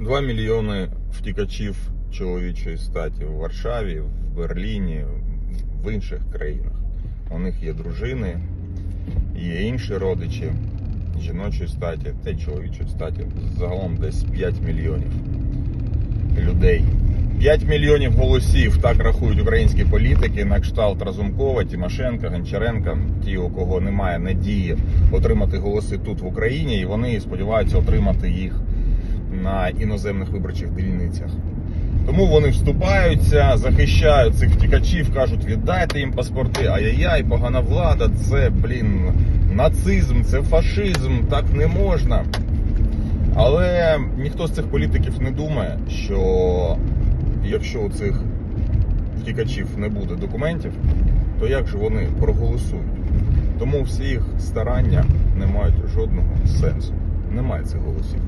2 мільйони втікачів чоловічої статі в Варшаві, в Берліні, в інших країнах. У них є дружини, є інші родичі жіночої статі та чоловічої статі. Загалом десь 5 мільйонів людей. 5 мільйонів голосів так рахують українські політики на кшталт Разумкова, Тимошенка, Гончаренка, ті, у кого немає надії отримати голоси тут в Україні, і вони сподіваються отримати їх на іноземних виборчих дільницях. Тому вони вступаються, захищають цих втікачів, кажуть, віддайте їм паспорти. Ай-яй-яй, погана влада, це, блін, нацизм, це фашизм, так не можна. Але ніхто з цих політиків не думає, що якщо у цих втікачів не буде документів, то як же вони проголосують? Тому всі їх старання не мають жодного сенсу. Немає цих голосів.